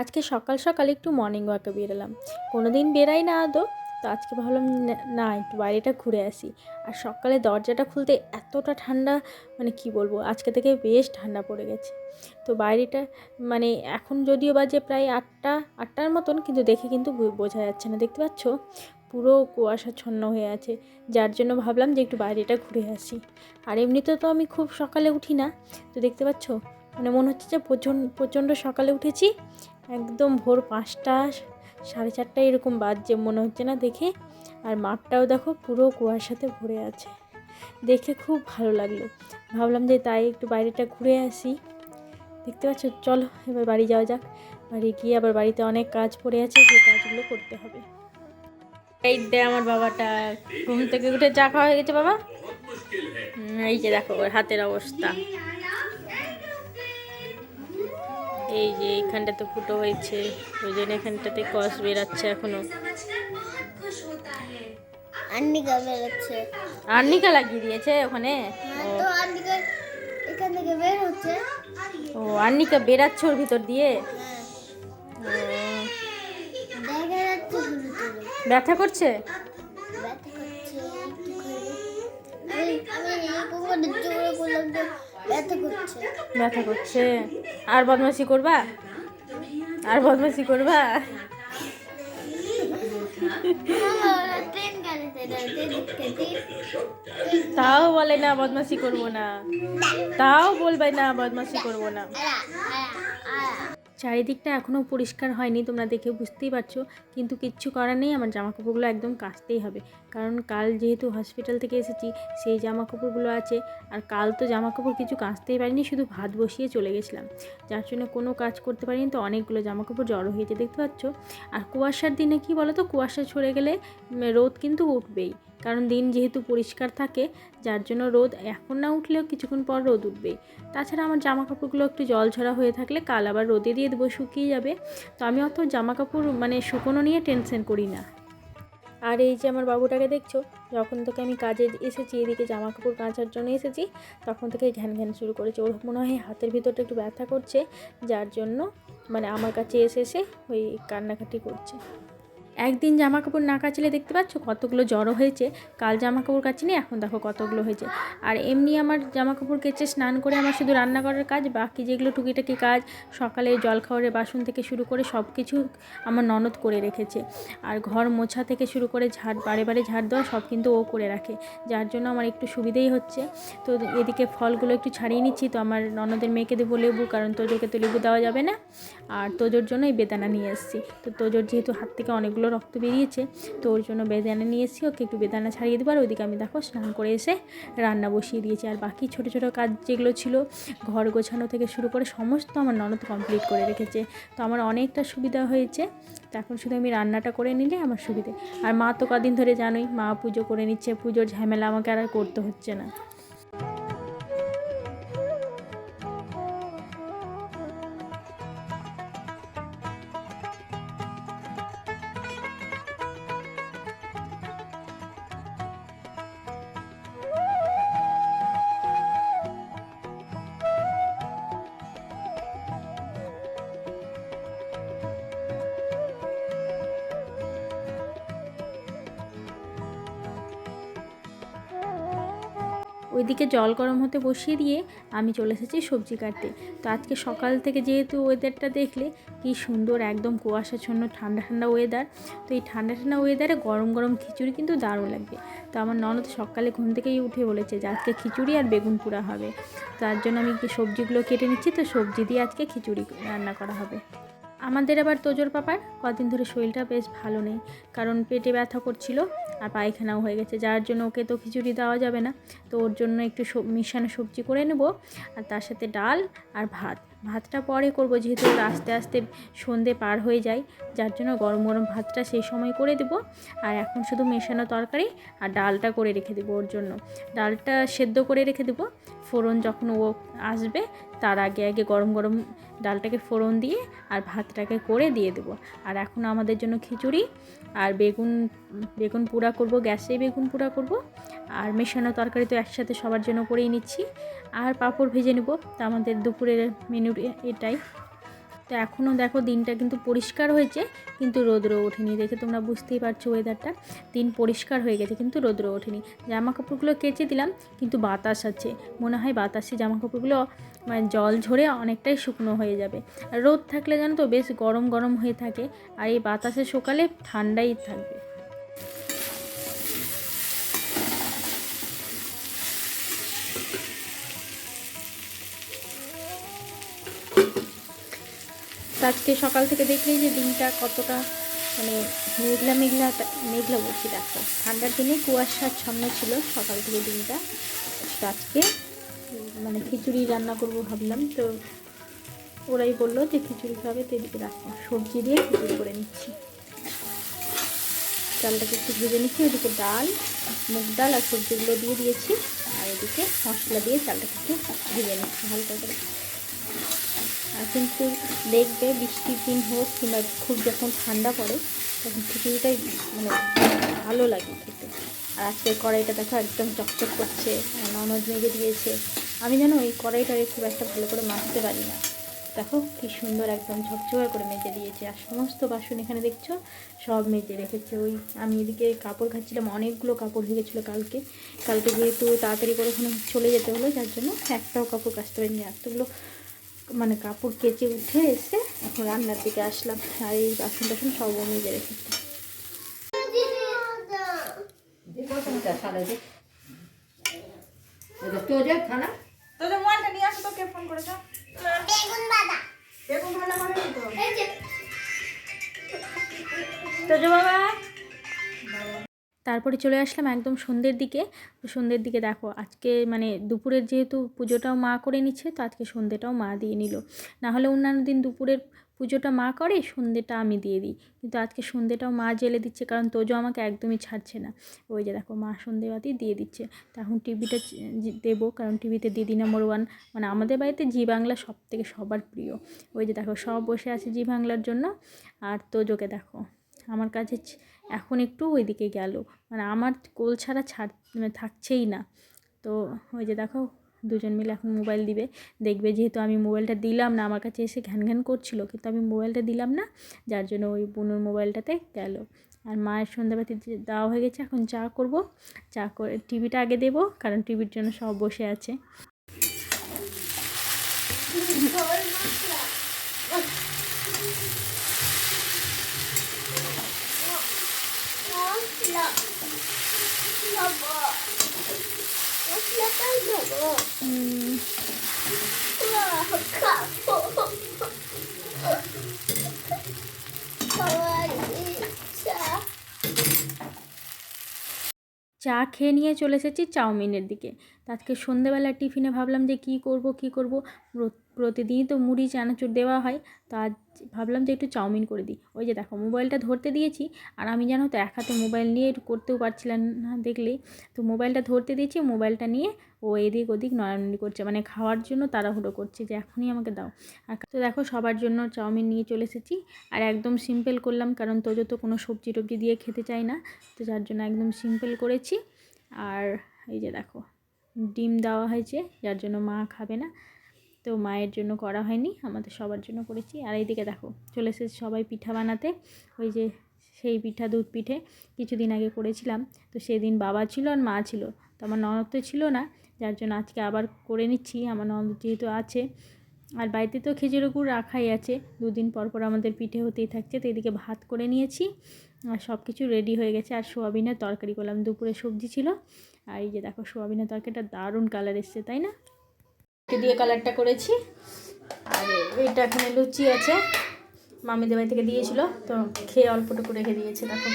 আজকে সকাল সকাল একটু মর্নিং ওয়াকে বেরোলাম। কোনো দিন বেরাই না আদৌ, তো আজকে ভাবলাম না- একটু বাইরেটা ঘুরে আসি। আর সকালে দরজাটা খুলতে এতটা ঠান্ডা মানে কি বলব, আজকে থেকে বেশ ঠান্ডা পড়ে গেছে। তো বাইরেটা মানে এখন যদিও বাজে প্রায় আটটা, আটটার মতন, কিন্তু দেখে কিন্তু বোঝা যাচ্ছে না। দেখতে পাচ্ছ? পুরো কুয়াশাচ্ছন্ন হয়ে আছে। যার জন্য ভাবলাম যে একটু বাইরেটা ঘুরে আসি। আর এমনিতে তো আমি খুব সকালে উঠি না। তো দেখতে পাচ্ছ? মানে মনে হচ্ছে যে প্রচণ্ড প্রচণ্ড সকালে উঠেছি। একদম ভোর পাঁচটা, সাড়ে চারটা এরকম বাজছে, মনে হচ্ছে না দেখে। আর মাঠটাও দেখো পুরো কুয়াশাতে ভরে আছে। দেখে খুব ভালো লাগল। ভাবলাম যে তাই একটু বাইরেটা ঘুরে আসি। দেখতে পাচ্ছ? চলো, এবার বাড়ি যাওয়া যাক। বাড়ি গিয়ে আবার বাড়িতে অনেক কাজ পড়ে আছে সেই কাজগুলো করতে হবে। এই দে আমার বাবাটা, ঘুম থেকে উঠে চা খাওয়া হয়ে গেছে বাবা। এই যে দেখো হাতের অবস্থা। এই যে এইখানটাতে ফুটো হয়েছে ওই জন্য এখানটাতে কস বেরাচ্ছে এখনও। আন্নিকা বেরোচ্ছে। আর্নিকা লাগিয়ে দিয়েছে ওখানে? হ্যাঁ তো আন্নিকা এখান থেকে বের হচ্ছে। ও আর্নিকা বেরাচ্ছে ওর ভিতর দিয়ে? ব্যথা করছে? ব্যথা করছে আমি আমি এই কোমরে জোরে করলাম তো ব্যথা করছে। আর বদমাসি করবা? আর বদমাসি করবা? তাও বলে না বদমাসি করব না। তাও বলবে না বদমাসি করব না। চারিদিকটা এখনও পরিষ্কার হয়নি, তোমরা দেখে বুঝতেই পারছ। কিন্তু কিচ্ছু করার নেই, আমার জামা কাপড়গুলো একদম কাচতেই হবে। কারণ কাল যেহেতু হসপিটাল থেকে এসেছি, সেই জামা কাপড়গুলো আছে। আর কাল তো জামা কাপড় কিছু কাচতেই পারিনি, শুধু ভাত বসিয়ে চলে গেছিলাম। যার জন্য কোনো কাজ করতে পারিনি, তো অনেকগুলো জামা কাপড় জড়ো হয়েছে, দেখতে পাচ্ছ। আর কুয়াশার দিনে কি বলো তো কুয়াশা ছড়ে গেলে রোদ কিন্তু উঠবেই। কারণ দিন যেহেতু পরিষ্কার থাকে, যার জন্য রোদ এখন না উঠলেও কিছুক্ষণ পর রোদ উঠবেই। তাছাড়া আমার জামা কাপড়গুলো একটু জল ছড়া হয়ে থাকলে কাল আবার রোদে দিয়ে দেবো শুকিয়ে যাবে। তো আমি অত জামা কাপড় মানে শুকনো নিয়ে টেনশন করি না। আর এই যে আমার বাবুটাকে দেখছ, যখন থেকে আমি কাজে এসেছি, এদিকে জামা কাপড় কাঁচার জন্য এসেছি, তখন থেকে ঘ্যান ঘ্যান শুরু করেছে। ওর মনে হয় হাতের ভিতরটা একটু ব্যথা করছে, যার জন্য মানে আমার কাছে এসে এসে ওই কান্নাকাটি করছে। একদিন জামা কাপড় না কাচলে দেখতে পাচ্ছ কতগুলো জড়ো হয়েছে? কাল জামা কাপড় কাচিনি, এখন দেখো কতগুলো হয়েছে। আর এমনি আমার জামা কাপড় কেচে স্নান করে আমার শুধু রান্না করার কাজ, বাকি যেগুলো টুকিটাকি কাজ, সকালে জল খাওয়ারের বাসন থেকে শুরু করে সব কিছু আমার ননদ করে রেখেছে। আর ঘর মোছা থেকে শুরু করে ঝাড়, বারে বারে ঝাড় দেওয়া সব কিন্তু ও করে রাখে। যার জন্য আমার একটু সুবিধেই হচ্ছে। তো এদিকে ফলগুলো একটু ছাড়িয়ে নিচ্ছি, তো আমার ননদের মেয়েকে দেবো লেবু, কারণ তোজোকে তো লেবু দেওয়া যাবে না। আর তোজোর জন্য এই বেদানা নিয়ে এসেছি। তো তোজোর যেহেতু হাত থেকে অনেকগুলো রক্ত বেরিয়েছে। তো ওর জন্য বেদানা নিয়ে এসেছি। ওকে একটু বেদানা ছাড়িয়ে দেবো। আর ওইদিকে আমি দেখো স্নান করে এসে রান্না বসিয়ে দিয়েছি। আর বাকি ছোটো ছোটো কাজ যেগুলো ছিল, ঘর গোছানো থেকে শুরু করে সমস্ত আমার ননদ কমপ্লিট করে রেখেছে। তো আমার অনেকটা সুবিধা হয়েছে। তো এখন শুধু আমি রান্নাটা করে নিলে আমার সুবিধে। আর মা তো কদিন ধরে জানোই, মা পুজো করে নিচ্ছে। পুজোর ঝামেলা আমাকে আর করতে হচ্ছে না। ওইদিকে জল গরম হতে বসিয়ে দিয়ে আমি চলে এসেছি সবজি কাটতে। তো আজকে সকাল থেকে যেহেতু ওয়েদারটা দেখলে কি সুন্দর একদম কুয়াশাচ্ছন্ন ঠান্ডা ঠান্ডা ওয়েদার তো এই ঠান্ডা ঠান্ডা ওয়েদারে গরম গরম খিচুড়ি কিন্তু দারুণ লাগবে। তো আমার ননদ সকালে ঘুম থেকেই উঠে বলেছে যে আজকে খিচুড়ি আর বেগুন পোড়া হবে। তার জন্য আমি কি সবজিগুলো কেটে নিচ্ছি, তো সবজি দিয়ে আজকে খিচুড়ি রান্না করা হবে। আমাদের আবার তোজোর পাপার কদিন ধরে শরীরটা বেশ ভালো নেই, কারণ পেটে ব্যথা করছিল। আর পায়খানাও হয়ে গেছে। যার জন্য ওকে তো খিচুড়ি দেওয়া যাবে না। তো ওর জন্য একটু মিশানো সবজি করে নেব। আর তার সাথে ডাল আর ভাত। ভাতটা পরে করব, যেহেতু আস্তে আস্তে সন্ধে পার হয়ে যায়, যার জন্য গরম গরম ভাতটা সেই সময় করে দেব। আর এখন শুধু মেশানো তরকারি আর ডালটা করে রেখে দেবো ওর জন্য। ডালটা সেদ্ধ করে রেখে দেবো। ফোড়ন যখন ও আসবে, তার আগে আগে গরম গরম ডালটাকে ফোড়ন দিয়ে আর ভাতটাকে করে দিয়ে দেবো। আর এখন আমাদের জন্য খিচুড়ি আর বেগুন বেগুন পোড়া করব, গ্যাসে বেগুন পোড়া করব। আর মেশানো তরকারি তো একসাথে সবার জন্য করেই নিচ্ছি। আর পাঁপড় ভেজে নেব। তা আমাদের দুপুরের মেনু এটাই। তো এখনও দেখো দিনটা কিন্তু পরিষ্কার হয়েছে, কিন্তু রোদ্র ওঠেনি। দেখে তোমরা বুঝতেই পারছ ওয়েদারটা দিন পরিষ্কার হয়ে গেছে, কিন্তু রোদ্র ওঠেনি। জামা কাপড়গুলো কেচে দিলাম, কিন্তু বাতাস আছে। মনে হয় বাতাসে জামা কাপড়গুলো মানে জল ঝরে অনেকটাই শুকনো হয়ে যাবে। আর রোদ থাকলে জানো তো, বেশ গরম গরম হয়ে থাকে। আর এই বাতাসে সকালে ঠান্ডাই থাকবে। আজকে সকাল থেকে দেখলেই যে দিনটা কতটা মানে মেঘলা মেঘলা মেঘলা বলছি দেখো। ঠান্ডার দিনে কুয়াশাচ্ছন্ন ছিল সকাল থেকে দিনটা। আজকে মানে খিচুড়ি রান্না করব ভাবলাম। তো ওরাই বলল যে খিচুড়ি খাবে, তো এদিকে রাখো সবজি দিয়ে খিচুড়ি করে নিচ্ছি। চালটাকে একটু ভেজে নিচ্ছি, ওদিকে ডাল, মুগ ডাল আর সবজিগুলো দিয়ে দিয়েছি। আর এদিকে মশলা দিয়ে চালটাকে একটু ভেজে নিচ্ছি হালকা করে। কিন্তু দেখবে, বৃষ্টির দিন হোক কিংবা খুব যখন ঠান্ডা পড়ে, তখন খিচুড়িটাই মানে ভালো লাগে খেতে। আর আজকে কড়াইটা দেখো একদম চকচক করছে, ননদ মেজে দিয়েছে। আমি যেন ওই কড়াইটারে খুব একটা ভালো করে মাজতে পারি না। দেখো কি সুন্দর একদম ঝকঝকা করে মেজে দিয়েছে। আর সমস্ত বাসন এখানে দেখছ? সব মেজে রেখেছে। ওই আমি এদিকে কাপড় খাচ্ছিলাম অনেকগুলো কাপড় হয়ে গেছিল কালকে। কালকে যেহেতু তাড়াতাড়ি করে ওখানে চলে যেতে হলো, যার জন্য একটাও কাপড় কাচতে পারিনি এতগুলো মানে কাপড় কেচে উঠে এসে এখন রান্নার দিকে আসলাম। আর এই বাসন টাসন সব মেজে রেখেছে। খানা তোদের মোবাইলটা নিয়ে আসো তো, কে ফোন করেছ? বেগুন বাদা বেগুন ভাজা করেনি তো এই যে তো যে বাবা তারপরে চলে আসলাম একদম সন্ধ্যের দিকে। তো সন্ধ্যের দিকে দেখো, আজকে মানে দুপুরের যেহেতু পুজোটাও মা করে নিচ্ছে, তো আজকে সন্ধ্যেটাও মা দিয়ে নিল। না হলে অন্যান্য দিন দুপুরের পুজোটা মা করে, সন্ধ্যেটা আমি দিয়ে দিই। কিন্তু আজকে সন্ধ্যেটাও মা জেলে দিচ্ছে, কারণ তোজো আমাকে একদমই ছাড়ছে না। ওই যে দেখো, মা সন্ধ্যেবাতি দিয়ে দিচ্ছে। তো এখন টিভিটা দেবো, কারণ টিভিতে দিদি নম্বর ওয়ান মানে আমাদের বাড়িতে জি বাংলা সব থেকে সবার প্রিয়। ওই যে দেখো, সব বসে আছে জি বাংলার জন্য। আর তোজোকে দেখো, আমার কাছে এখন একটু ওইদিকে গেল। মানে আমার কোল ছাড়া ছাড় মানে থাকছেই না। তো ওই যে দেখো, দুজন মিলে এখন মোবাইল দিবে। দেখবে যেহেতু আমি মোবাইলটা দিলাম না, আমার কাছে এসে ঘ্যান ঘ্যান করছিল, কিন্তু আমি মোবাইলটা দিলাম না, যার জন্য ওই বুনুর মোবাইলটাতে গেল। আর মায়ের সন্ধ্যাবাতি দেওয়া হয়ে গেছে, এখন চা করব। চা করে টিভিটা আগে দেবো, কারণ টিভির জন্য সব বসে আছে ঝোল মশলা মশলা খাব মশলাটাই খাব উম, খাব খাওয়ার ইচ্ছা চা খেয়ে নিয়ে চলে এসেছি চাউমিনের দিকে। আজকে সন্ধেবেলা টিফিনে ভাবলাম যে কী করব কী করব। প্রতিদিনই তো মুড়ি, চানাচুর দেওয়া হয়। তো আজ ভাবলাম যে একটু চাউমিন করে দিই। ওই যে দেখো মোবাইলটা ধরতে দিয়েছি আর আমি জানো তো এক হাতে মোবাইল নিয়ে একটু করতেও পারছিলাম না দেখলেই তো মোবাইলটা ধরতে দিয়েছি, মোবাইলটা নিয়ে ও এদিক ওদিক নড়ানড়ি করছে। মানে খাওয়ার জন্য তাড়াহুড়ো করছে যে এখনই আমাকে দাও। আর তো দেখো সবার জন্য চাউমিন নিয়ে চলে এসেছি। আর একদম সিম্পল করলাম কারণ তোজো তো কোনো সবজি টবজি দিয়ে খেতে চায় না। তো যার জন্য একদম সিম্পল করেছি। আর এই যে দেখো ডিম দেওয়া হয়েছে, যার জন্য মা খাবে না। তো মায়ের জন্য করা হয়নি, আমাদের সবার জন্য করেছি। আর এইদিকে দেখো, চলে এসেছে সবাই পিঠা বানাতে। ওই যে সেই পিঠা, দুধ পিঠে কিছুদিন আগে করেছিলাম। তো সেদিন বাবা ছিল আর মা ছিল। তো আমার ননদ তো ছিল না, যার জন্য আজকে আবার করে নিচ্ছি। আমার ননদ যেহেতু আছে, আর বাড়িতে তো খেজুর গুড় রাখাই আছে। দুদিন পর পর আমাদের পিঠে হতেই থাকছে। তো এদিকে ভাত করে নিয়েছি। আর সব কিছু রেডি হয়ে গেছে। আর সোয়াবিনের তরকারি করলাম। দুপুরে সবজি ছিল। আর এই যে দেখো, সোয়াবিনের তরকারিটা দারুণ কালার এসছে, তাই না? দিয়ে কালারটা করেছি। আর এইটা এখানে লুচি আছে। মামিদের বাড়ি থেকে দিয়েছিল। তো খেয়ে অল্পটুকু রেখে দিয়েছে, দেখো।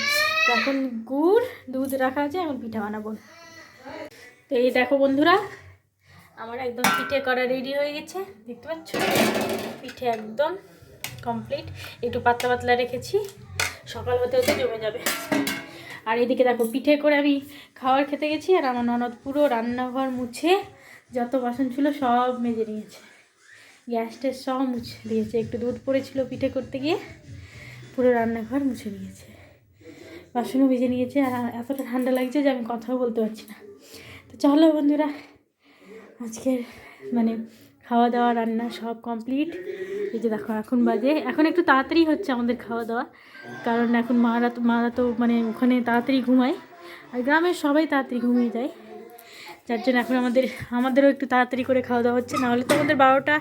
তো এখন গুড়, দুধ রাখা আছে, এখন পিঠা বানাবো। তো এই দেখো বন্ধুরা, আমার একদম পিঠে করা রেডি হয়ে গেছে। দেখতে পাচ্ছ? পিঠে একদম কমপ্লিট একটু পাতলা পাতলা রেখেছি। সকাল হতে হতে জমে যাবে। আর এদিকে দেখো, পিঠে করে আমি খাবার খেতে গেছি আর আমার ননদ পুরো রান্নাঘর মুছে, যত বাসন ছিল সব মেজে নিয়েছে। গ্যাস ট্যাস সব মুছে দিয়েছে, একটু দুধ পড়েছিল পিঠে করতে গিয়ে, পুরো রান্নাঘর মুছে নিয়েছে বাসনও মেজে নিয়েছে আর এতটা ঠান্ডা লাগছে যে আমি কথাও বলতে পারছি না। তো চলো বন্ধুরা, আজকের মানে খাওয়া দাওয়া, রান্না সব কমপ্লিট এই যে দেখো এখন বাজে। এখন একটু তাড়াতাড়ি হচ্ছে আমাদের খাওয়া দাওয়া। কারণ এখন মারা তো মারা তো মানে ওখানে তাড়াতাড়ি ঘুমায়। আর গ্রামের সবাই তাড়াতাড়ি ঘুমিয়ে যায়। যার জন্য এখন আমাদের আমাদেরও একটু তাড়াতাড়ি করে খাওয়া দাওয়া হচ্ছে। নাহলে তো আমাদের বারোটা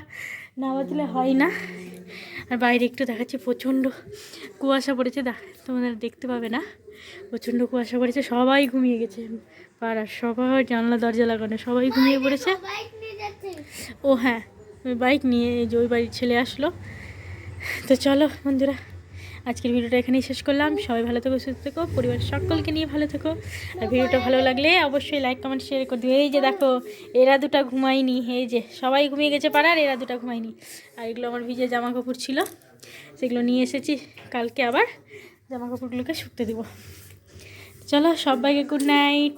না বাজলে হয় না। আর বাইরে একটু দেখাচ্ছি প্রচণ্ড কুয়াশা পড়েছে। দেখ তোমাদের দেখতে পাবে না। প্রচণ্ড কুয়াশা পড়েছে। সবাই ঘুমিয়ে গেছে। পাড়ার সবাই জানলা দরজা লাগানো সবাই ঘুমিয়ে পড়েছে। ও হ্যাঁ বাইক নিয়ে এই যে ওই বাড়ির ছেলে আসলো। তো চলো বন্ধুরা, আজকের ভিডিওটা এখানেই শেষ করলাম। সবাই ভালো থেকো, সুস্থ থেকো পরিবারের সকলকে নিয়ে ভালো থেকো। আর ভিডিওটা ভালো লাগলে অবশ্যই লাইক কমেন্ট শেয়ার করে দিও। এই যে দেখো, এরা দুটা ঘুমায়নি। এই যে সবাই ঘুমিয়ে গেছে পাড়ার, এরা দুটা ঘুমায়নি। আর এগুলো আমার ভিজে জামা কাপড় ছিল। সেগুলো নিয়ে এসেছি। কালকে আবার জামা কাপড়গুলোকে শুকতে দেবো। চলো সবাইকে গুড নাইট